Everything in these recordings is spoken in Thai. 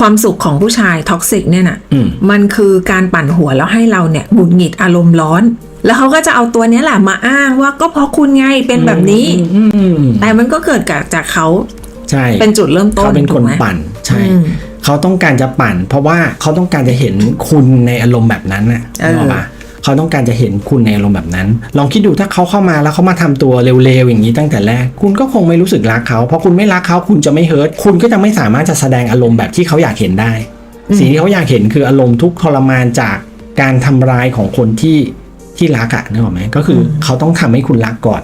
ความสุขของผู้ชายท็อกซิกเนี่ยน่ะอืมมันคือการปั่นหัวแล้วให้เราเนี่ยหงุดหงิดอารมณ์ร้อน แล้วเขาก็จะเอาตัวเนี้ยแหละมาอ้างว่าก็เพราะคุณไงเป็นแบบนี้อืมอืมแต่มันก็เกิดจากจากเขาใช่เป็นจุดเริ่มต้นเขาเป็นคนถูกไหมปั่นใช่อืมเขาต้องการจะปั่น เพราะว่าเขาต้องการจะเห็นคุณในอารมณ์แบบนั้นน่ะเออนึกออกปะ เขาต้องการจะเห็นคุณในอารมณ์แบบนั้น ลองคิดดูถ้าเขาเข้ามาแล้วเขามาทำตัวเร็วๆอย่างนี้ตั้งแต่แรก คุณก็คงไม่รู้สึกรักเขาเพราะคุณไม่รักเขาคุณจะไม่เฮิร์ตคุณก็จะไม่สามารถจะแสดงอารมณ์แบบที่เขาอยากเห็นได้สิ่งที่เขาอยากเห็นคืออารมณ์ทุกข์ทรมานจากการทำร้ายของคนที่ที่รักอะนึกออกไหมก็คืออเขาต้องทำให้คุณรักก่อน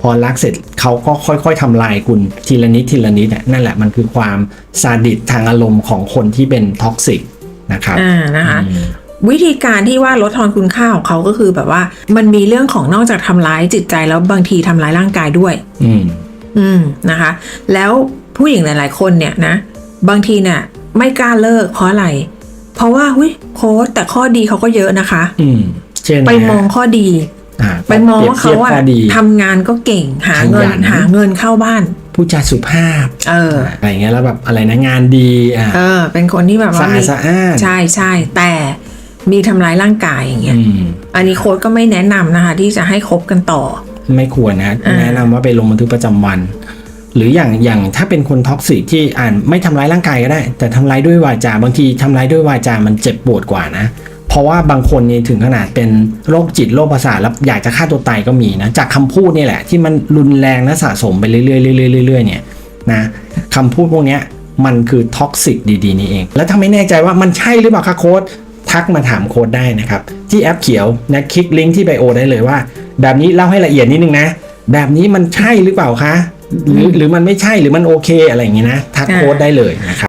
พอรักเสร็จเขาก็ค่อยๆทำลายคุณทีละนิดทีละนิดอะนั่นแหละมันคือความซาดิสทางอารมณ์ของคนที่เป็นท็อกซิกนะครับอ่านะคะอืม วิธีการที่ว่าลดทอนคุณค่าของเขาก็คือแบบว่า มันมีเรื่องของนอกจากทำร้ายจิตใจแล้วบางทีทำร้ายร่างกายด้วย อืม อืมนะคะ แล้วผู้หญิงหลาย ๆ คนเนี่ยนะ บางทีเนี่ยไม่กล้าเลิกเพราะอะไร เพราะว่าหุ้ยโค้ดแต่ข้อดีเขาก็เยอะนะคะ อืมเช่นไปมองข้อดีอ่าไปมองว่าเขาปรียบอะทียบข้ดีทำงานก็เก่งหาเงิขนยันหาเงินเข้าบ้านผู้จาสุภาพ เอออะไรเงี้ยแล้วแบบอะไรนะงานดีอ่าเออ เป็นคนที่แบบสะว่าอาดมีสะอ้านใช่ใช่แต่ มีทำร้ายร่างกายอย่างเงี้ย อืม อันนี้โค้ดก็ไม่แนะนำนะคะ ที่จะให้คบกันต่อ ไม่ควรนะ อ่า แนะนำว่าไปลงบันทึกประจำวัน หรืออย่างอย่างถ้าเป็นคนท็อกซิกที่อ่านไม่ทำร้ายร่างกายก็ได้ แต่ทำร้ายด้วยวาจาบางทีทำร้ายด้วยวาจามันเจ็บปวดกว่านะ เพราะว่าบางคนนี่ถึงขนาดเป็นโรคจิตโรคประสาทแล้วอยากจะฆ่าตัวตายก็มีนะ จากคำพูดนี่แหละ ที่มันรุนแรงและสะสมไปเรื่อยๆเรื่อยๆเรื่อยๆเนี่ยนะคำพูดพวกเนี้ยมันคือท็อกซิกดีๆนี่เอง แล้วถ้าไม่แน่ใจว่ามันใช่หรือเปล่าคะโค้ด ทักมาถามโค้ดได้นะครับ ที่แอปเขียวนะคลิกลิงก์ที่ไบโอได้เลยว่า แบบนี้เล่าให้ละเอียดนิดนึงนะ แบบนี้มันใช่หรือเปล่าคะ หรือหรือมันไม่ใช่หรือมันโอเคอะไรอย่างงี้นะ ทักโค้ดได้เลยนะครับ